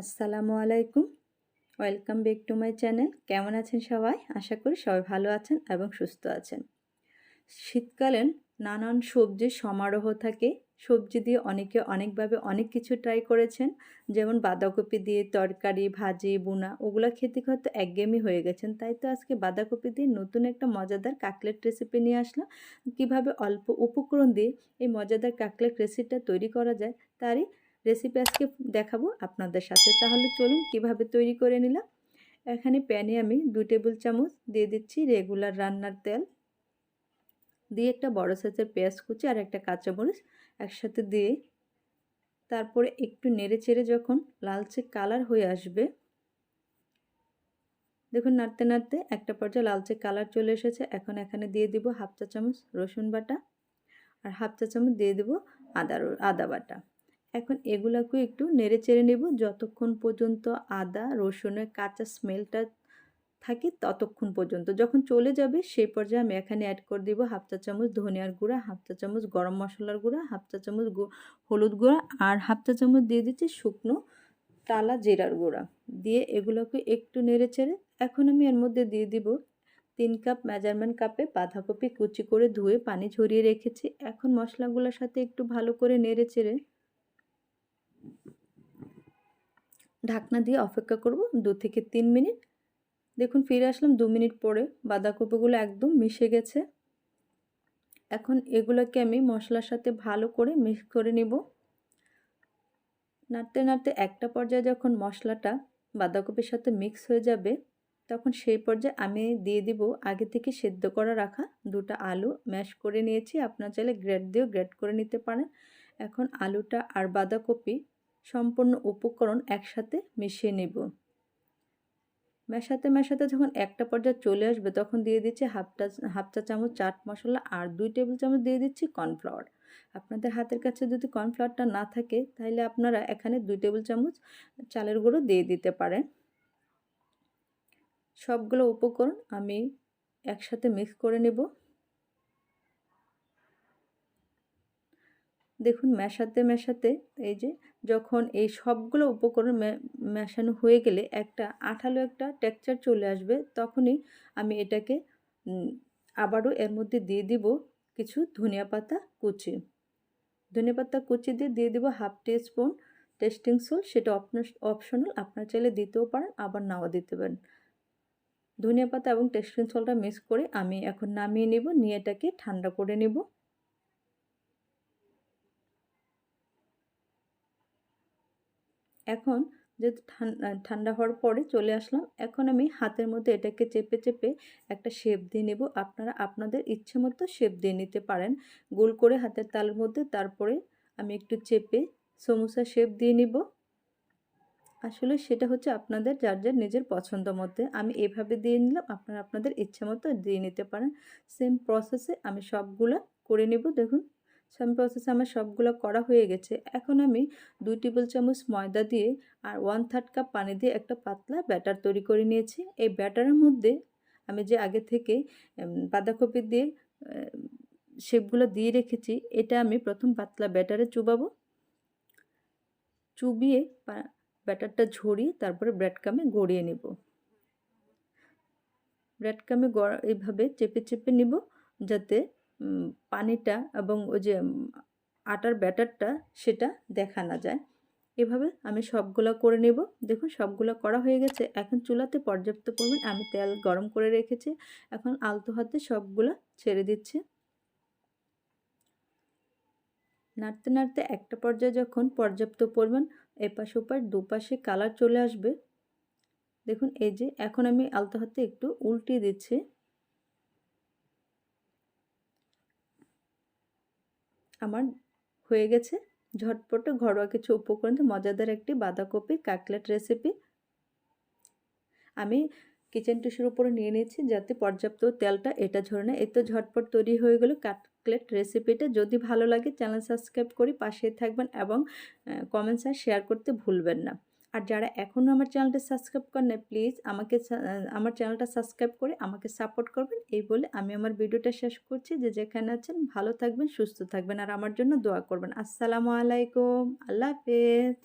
আসসালামু আলাইকুম। Welcome back to my channel কেমন আছেন সবাই? আশা করি সবাই ভালো আছেন এবং সুস্থ আছেন। শীতকালীন নানান সবজির সমারোহ থাকে। সবজি দিয়ে অনেকে অনেকভাবে অনেক কিছু ট্রাই করেছেন। যেমন বাঁধাকপি দিয়ে তরকারি, ভাজি বুনা ওগুলো খেতে হয়তো একঘেয়েমি হয়ে গেছেন। তাই তো আজকে বাঁধাকপি দিয়ে নতুন একটা মজাদার কাকলেট রেসিপি নিয়ে আসলাম। কীভাবে অল্প উপকরণ দিয়ে এই মজাদার কাকলেট রেসিপিটা তৈরি করা যায়, তারই রেসিপি আজকে দেখাবো আপনাদের সাথে। তাহলে চলুন কীভাবে তৈরি করে নিলাম। এখানে প্যানে আমি দু টেবিল চামচ দিয়ে দিচ্ছি রেগুলার রান্নার তেল। দিয়ে একটা বড় সাইজের পেঁয়াজ কুচি আর একটা কাঁচামরিচ একসাথে দিয়ে তারপরে একটু নেড়ে চেড়ে যখন লালচে কালার হয়ে আসবে, দেখুন নাড়তে নাড়তে একটা পর্যায়ে লালচে কালার চলে এসেছে। এখন এখানে দিয়ে দিব হাফ চা চামচ রসুন বাটা আর হাফ চা চামচ দিয়ে দেবো আদা আদা বাটা। এখন এগুলাকে একটু নেড়ে চেড়ে নেব। যতক্ষণ পর্যন্ত আদা, রসুনের কাঁচা স্মেলটা থাকে ততক্ষণ পর্যন্ত। যখন চলে যাবে সেই পর্যায়ে আমি এখানে অ্যাড করে দিব হাফ চা চামচ ধনিয়ার গুঁড়া, হাফ চা চামচ গরম মশলার গুঁড়া, হাফ চা চামচ হলুদ গুঁড়া আর হাফ চা চামচ দিয়ে দিচ্ছি শুকনো টালা জিরার গুঁড়া। দিয়ে এগুলোকে একটু নেড়ে চেড়ে এখন আমি এর মধ্যে দিয়ে দিব তিন কাপ মেজারমেন্ট কাপে বাঁধাকপি কুচি করে ধুয়ে পানি ঝরিয়ে রেখেছি। এখন মশলাগুলোর সাথে একটু ভালো করে নেড়ে চেড়ে ঢাকনা দিয়ে অপেক্ষা করব দু থেকে তিন মিনিট। দেখুন, ফিরে আসলাম দু মিনিট পরে। বাঁধাকপিগুলো একদম মিশে গেছে। এখন এগুলোকে আমি মশলার সাথে ভালো করে মিক্স করে নিব। নাড়তে নাড়তে একটা পর্যায়ে যখন মশলাটা বাঁধাকপির সাথে মিক্স হয়ে যাবে, তখন সেই পর্যায়ে আমি দিয়ে দিব আগে থেকে সেদ্ধ করা রাখা দুটা আলু। ম্যাশ করে নিয়েছি। আপনার চাইলে গ্রেড দিয়েও গ্রেড করে নিতে পারেন। এখন আলুটা আর বাঁধাকপি সম্পূর্ণ উপকরণ একসাথে মিশিয়ে নেব। মেশাতে মেশাতে যখন একটা পর্যায়ে চলে আসবে, তখন দিয়ে দিচ্ছি হাফটা হাফ চা চামচ চাট মশলা আর দুই টেবিল চামচ দিয়ে দিচ্ছি কর্নফ্লাওয়ার। আপনাদের হাতের কাছে যদি কর্নফ্লাওয়ারটা না থাকে, তাহলে আপনারা এখানে দুই টেবিল চামচ চালের গুঁড়ো দিয়ে দিতে পারেন। সবগুলো উপকরণ আমি একসাথে মিক্স করে নেব। দেখুন মেশাতে মেশাতে এই যে যখন এই সবগুলো উপকরণ মেশানো হয়ে গেলে একটা আঠালো একটা টেক্সচার চলে আসবে, তখনই আমি এটাকে আবারও এর মধ্যে দিয়ে দিব কিছু ধনিয়া পাতা কুচি। ধনিয়া পাতা কুচি দিয়ে দিয়ে দিব half teaspoon tasting salt সেটা অপশনাল, আপনার চাইলে দিতেও পারেন, আবার নাও দিতে পারেন। ধনিয়া পাতা এবং টেস্টিং সলটা মিক্স করে আমি এখন নামিয়ে নিব, নিয়ে এটাকে ঠান্ডা করে নেব। এখন যেহেতু ঠান্ডা হওয়ার পরে চলে আসলাম। এখন আমি হাতের মধ্যে এটাকে চেপে চেপে একটা শেপ দিয়ে নেব। আপনারা আপনাদের ইচ্ছে মতো শেপ দিয়ে নিতে পারেন। গোল করে হাতের তালের মধ্যে তারপরে আমি একটু চেপে সমোসা শেপ দিয়ে নিব। আসলে সেটা হচ্ছে আপনাদের যার যার নিজের পছন্দ মতে। আমি এভাবে দিয়ে নিলাম, আপনারা আপনাদের ইচ্ছে মতো দিয়ে নিতে পারেন। সেম প্রসেসে আমি সবগুলো করে নেব। দেখুন। সাম প্রসেসে আমার সবগুলো করা হয়ে গেছে। এখন আমি দুই টেবিল চামচ ময়দা দিয়ে আর ওয়ান থার্ড কাপ পানি দিয়ে একটা পাতলা ব্যাটার তৈরি করে নিয়েছি। এই ব্যাটারের মধ্যে আমি যে আগে থেকে বাঁধাকপি দিয়ে শেপগুলো দিয়ে রেখেছি, এটা আমি প্রথম পাতলা ব্যাটারে চুবাবো। চুবিয়ে ব্যাটারটা ঝরিয়ে তারপরে ব্রেড কামে গড়িয়ে নেব। ব্রেড কামে এইভাবে চেপে চেপে নিব যাতে পানিটা এবং ওই যে আটার ব্যাটারটা সেটা দেখা না যায়। এভাবে আমি সবগুলো করে নেব। দেখুন, সবগুলো করা হয়ে গেছে। এখন চুলাতে পর্যাপ্ত পরিমাণ আমি তেল গরম করে রেখেছি। এখন আলতো হাতে সবগুলো ছেড়ে দিচ্ছে। নাড়তে নাড়তে একটা পর্যায়ে যখন পর্যাপ্ত পরিমাণ এপাশ ওপাশ দুপাশে কালার চলে আসবে, দেখুন, এই যে এখন আমি আলতো হাতে একটু উল্টিয়ে দিচ্ছি। আমার হয়ে গেছে। ঝটপটে ঘরোয়া কিছু উপকরণ মজাদার একটি বাঁধাকপি কাকলেট রেসিপি আমি কিচেন টিসুর উপরে নিয়ে নিয়েছি যাতে পর্যাপ্ত তেলটা এটা ঝরে না। এত ঝটপট তৈরি হয়ে গেল কাটলেট রেসিপিটা যদি ভালো লাগে চ্যানেল সাবস্ক্রাইব করি পাশে থাকবেন এবং কমেন্টস আর শেয়ার করতে ভুলবেন না। আর যারা এখনও আমার চ্যানেলটা সাবস্ক্রাইব করেন না প্লিজ আমাকে আমার চ্যানেলটা সাবস্ক্রাইব করে আমাকে সাপোর্ট করবেন। এই বলে আমি আমার ভিডিওটা শেষ করছি। যে যেখানে আছেন, ভালো থাকবেন, সুস্থ থাকবেন আর আমার জন্য দোয়া করবেন। আসসালামু আলাইকুম। আল্লাহ হাফেজ।